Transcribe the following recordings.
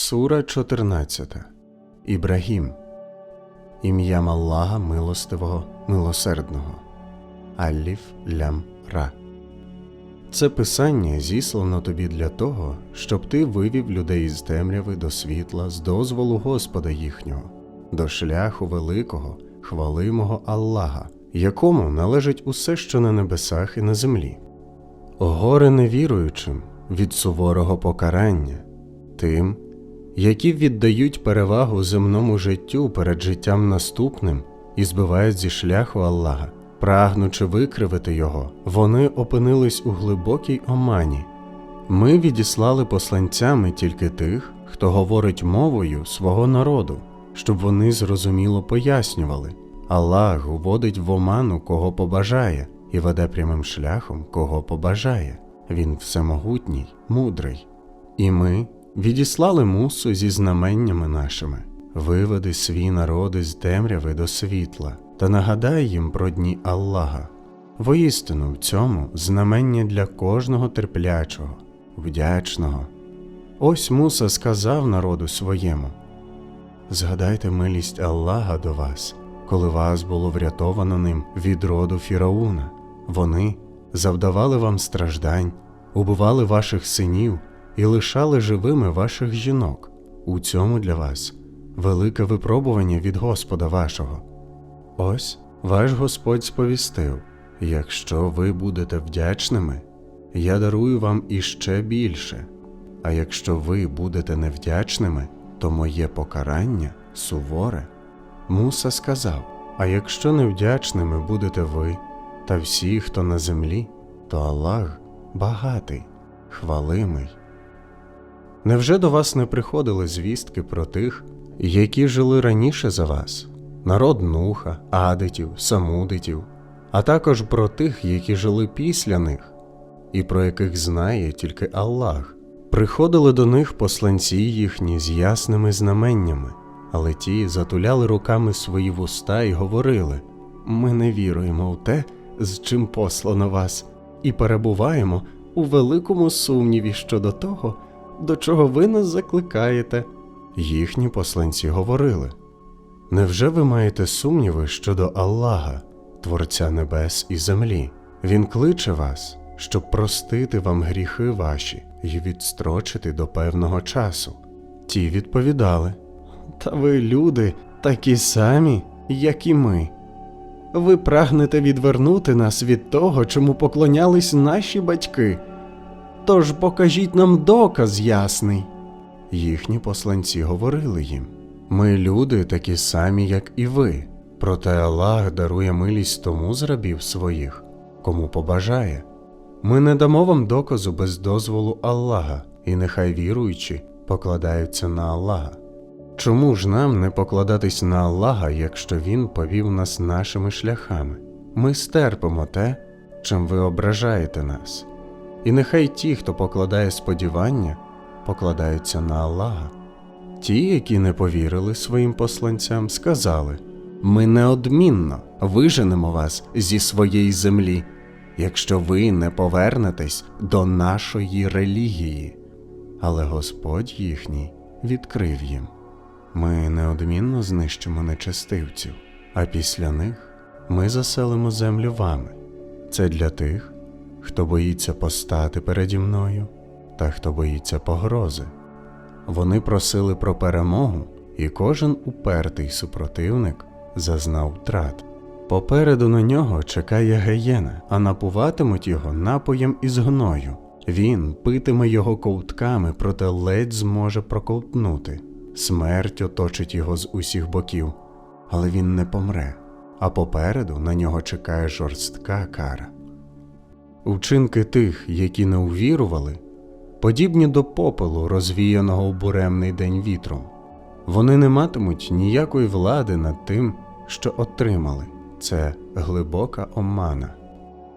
Сура 14. Ібрагім. Ім'ям Аллаха милостивого, милосердного. Алліф лям ра. Це писання зіслано тобі для того, щоб ти вивів людей із темряви до світла з дозволу Господа їхнього, до шляху великого, хвалимого Аллаха, якому належить усе, що на небесах і на землі. Горе невіруючим від суворого покарання, тим, які віддають перевагу земному життю перед життям наступним і збивають зі шляху Аллаха, прагнучи викривити його, вони опинились у глибокій омані. Ми відіслали посланцями тільки тих, хто говорить мовою свого народу, щоб вони зрозуміло пояснювали. Аллах уводить в оману, кого побажає, і веде прямим шляхом, кого побажає. Він всемогутній, мудрий. І ми відіслали мусу зі знаменнями нашими, виведи свій народ із темряви до світла та нагадай їм про дні Аллаха. Воістину в цьому знамення для кожного терплячого, вдячного. Ось Муса сказав народу своєму: Згадайте милість Аллаха до вас, коли вас було врятовано ним від роду Фірауна. Вони завдавали вам страждань, убивали ваших синів і лишали живими ваших жінок. У цьому для вас велике випробування від Господа вашого. Ось ваш Господь сповістив: якщо ви будете вдячними, я дарую вам іще більше. А якщо ви будете невдячними, то моє покарання суворе. Муса сказав: А якщо невдячними будете ви та всі, хто на землі, то Аллах багатий, хвалимий. Невже до вас не приходили звістки про тих, які жили раніше за вас, народ Нуха, Адитів, Самудитів, а також про тих, які жили після них, і про яких знає тільки Аллах? Приходили до них посланці їхні з ясними знаменнями, але ті затуляли руками свої вуста і говорили: Ми не віруємо в те, з чим послано вас, і перебуваємо у великому сумніві щодо того, до чого ви нас закликаєте. Їхні посланці говорили: Невже ви маєте сумніви щодо Аллаха, Творця небес і землі? Він кличе вас, щоб простити вам гріхи ваші і відстрочити до певного часу. Ті відповідали: Та ви, люди, такі самі, як і ми. Ви прагнете відвернути нас від того, чому поклонялись наші батьки. Тож покажіть нам доказ ясний. Їхні посланці говорили їм: Ми люди такі самі, як і ви. Проте Аллах дарує милість тому з рабів своїх, кому побажає. Ми не дамо вам доказу без дозволу Аллаха, і нехай віруючі покладаються на Аллаха. Чому ж нам не покладатись на Аллаха, якщо Він повів нас нашими шляхами? Ми стерпимо те, чим ви ображаєте нас. І нехай ті, хто покладає сподівання, покладаються на Аллаха. Ті, які не повірили своїм посланцям, сказали: Ми неодмінно виженемо вас зі своєї землі, якщо ви не повернетесь до нашої релігії. Але Господь їхній відкрив їм. Ми неодмінно знищимо нечестивців, а після них ми заселимо землю вами. Це для тих, хто боїться постати переді мною та хто боїться погрози. Вони просили про перемогу, і кожен упертий супротивник зазнав втрат. Попереду на нього чекає геєна, а напуватимуть його напоєм із гною. Він питиме його ковтками, проте ледь зможе проковтнути. Смерть оточить його з усіх боків, але він не помре, а попереду на нього чекає жорстка кара. Учинки тих, які не увірували, подібні до попелу, розвіяного у буремний день вітром. Вони не матимуть ніякої влади над тим, що отримали це глибока омана.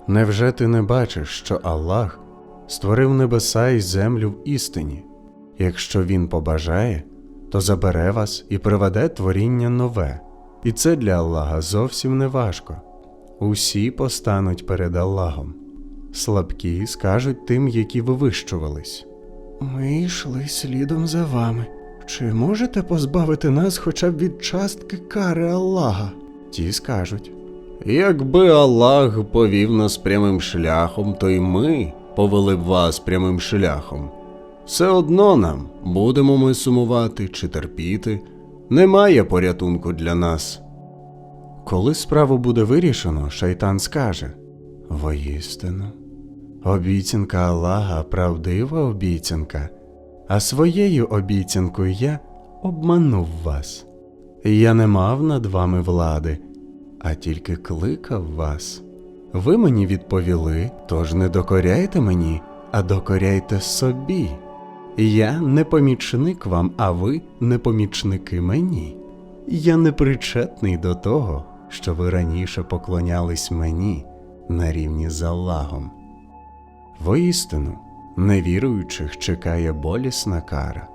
Невже ти не бачиш, що Аллах створив небеса і землю в істині? Якщо він побажає, то забере вас і приведе творіння нове, і це для Аллаха зовсім не важко. Усі постануть перед Аллахом. Слабкі скажуть тим, які вивищувались. Ми йшли слідом за вами, Чи можете позбавити нас хоча б від частки кари Аллаха? Ті скажуть. Якби Аллах повів нас прямим шляхом, то й ми повели б вас прямим шляхом. Все одно нам, будемо ми сумувати чи терпіти, немає порятунку для нас. Коли справу буде вирішено, шайтан скаже Воістину, обіцянка Аллаха правдива обіцянка, а своєю обіцянкою я обманув вас. Я не мав над вами влади, а тільки кликав вас. Ви мені відповіли, тож не докоряйте мені, а докоряйте собі. Я не помічник вам, а ви не помічники мені. Я не причетний до того, що ви раніше поклонялись мені на рівні з Аллахом. Воістину, невіруючих чекає болісна кара.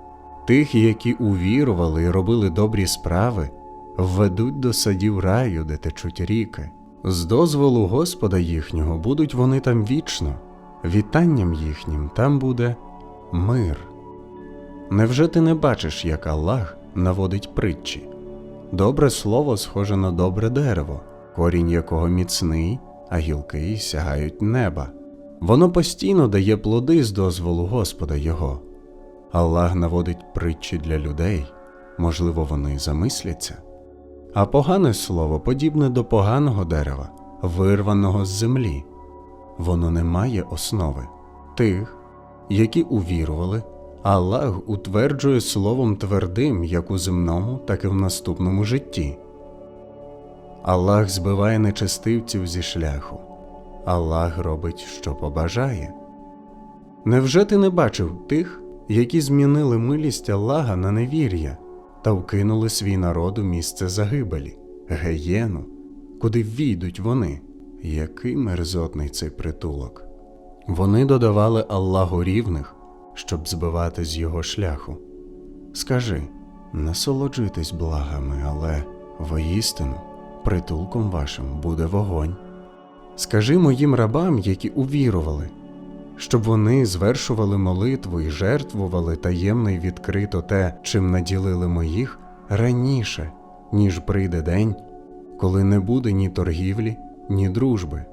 Тих, які увірували і робили добрі справи, введуть до садів раю, де течуть ріки. З дозволу Господа їхнього будуть вони там вічно, вітанням їхнім там буде мир. Невже ти не бачиш, як Аллах наводить притчі? Добре слово схоже на добре дерево, корінь якого міцний, а гілки сягають неба. Воно постійно дає плоди з дозволу Господа Його. Аллах наводить притчі для людей, можливо, вони замисляться. А погане слово подібне до поганого дерева, вирваного з землі. Воно не має основи. Тих, які увірували, Аллах утверджує словом твердим як у земному, так і в наступному житті. Аллах збиває нечестивців зі шляху. Аллах робить, що побажає. Невже ти не бачив тих, які змінили милість Аллаха на невір'я та вкинули свій народ у місце загибелі, геєну, куди війдуть вони? Який мерзотний цей притулок. Вони додавали Аллаху рівних, щоб збивати з його шляху. Скажи, насолоджуйтесь благами, але воістину притулком вашим буде вогонь. Скажи моїм рабам, які увірували, щоб вони звершували молитву і жертвували таємно й відкрито те, чим наділили моїх раніше, ніж прийде день, коли не буде ні торгівлі, ні дружби.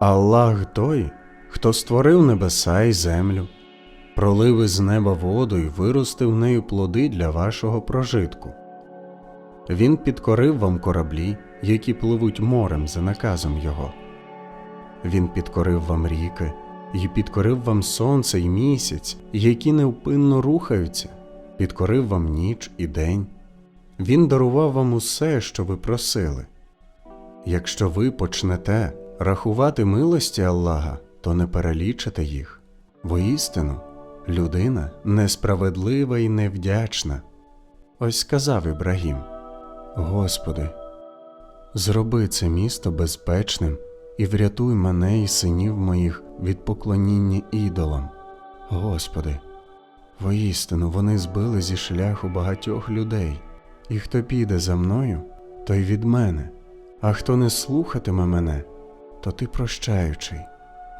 Аллах той, хто створив небеса й землю, пролив із неба воду і виростив нею плоди для вашого прожитку. Він підкорив вам кораблі, які пливуть морем за наказом Його. Він підкорив вам ріки і підкорив вам сонце й місяць, які невпинно рухаються, підкорив вам ніч і день. Він дарував вам усе, що ви просили. Якщо ви почнете рахувати милості Аллаха, то не перелічите їх. Воістину, людина несправедлива і невдячна. Ось сказав Ібрагім: Господи, зроби це місто безпечним і врятуй мене і синів моїх від поклоніння ідолам. Господи, воістину вони збили зі шляху багатьох людей, і хто піде за мною, той від мене, а хто не слухатиме мене, то ти прощаючий,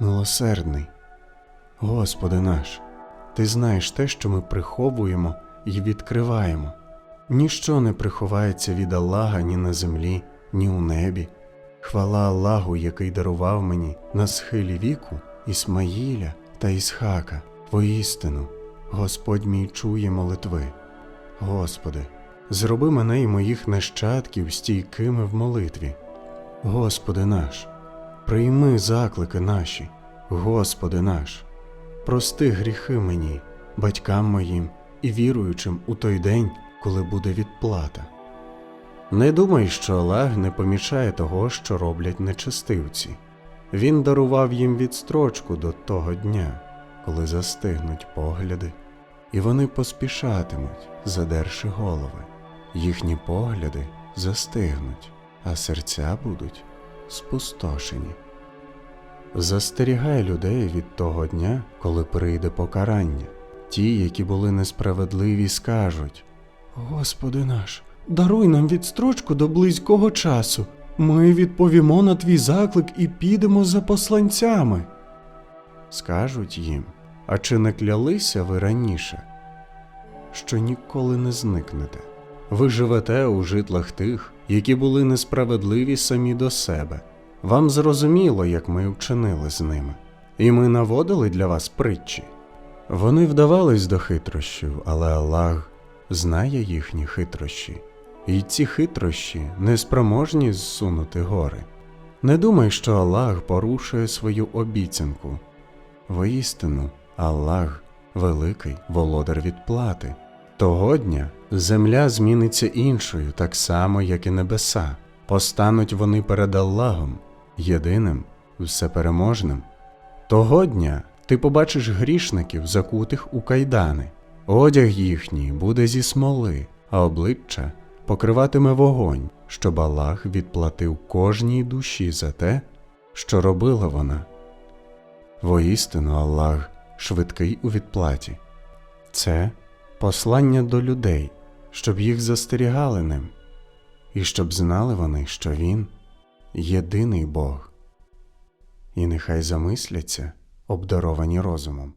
милосердний. Господи наш, Ти знаєш те, що ми приховуємо і відкриваємо. Ніщо не приховається від Аллаха ні на землі, ні у небі. Хвала Аллаху, який дарував мені на схилі віку Ісмаїля та Ісхака, воістину, Господь мій чує молитви. Господи, зроби мене і моїх нащадків стійкими в молитві. Господи наш, прийми заклики наші, Господи наш, прости гріхи мені, батькам моїм і віруючим у той день, коли буде відплата. Не думай, що Аллах не помічає того, що роблять нечестивці. Він дарував їм відстрочку до того дня, коли застигнуть погляди, і вони поспішатимуть, задерши голови. Їхні погляди застигнуть, а серця будуть спустошені. Застерігай людей від того дня, коли прийде покарання. Ті, які були несправедливі, скажуть Господи наш, даруй нам відстрочку до близького часу. Ми відповімо на твій заклик і підемо за посланцями. Скажуть їм, а чи не клялися ви раніше? що ніколи не зникнете. Ви живете у житлах тих, які були несправедливі самі до себе. Вам зрозуміло, як ми вчинили з ними, і ми наводили для вас притчі. Вони вдавались до хитрощів, але Аллах знає їхні хитрощі, і ці хитрощі неспроможні зсунути гори. Не думай, що Аллах порушує свою обіцянку. Воістину, Аллах великий володар відплати. Того дня земля зміниться іншою, так само, як і небеса. Постануть вони перед Аллахом, єдиним, всепереможним. Того дня ти побачиш грішників, закутих у кайдани. Одяг їхній буде зі смоли, а обличчя покриватиме вогонь, щоб Аллах відплатив кожній душі за те, що робила вона. Воістину Аллах швидкий у відплаті. Це послання до людей, щоб їх застерігали ним, і щоб знали вони, що Він єдиний Бог. І нехай замисляться, обдаровані розумом.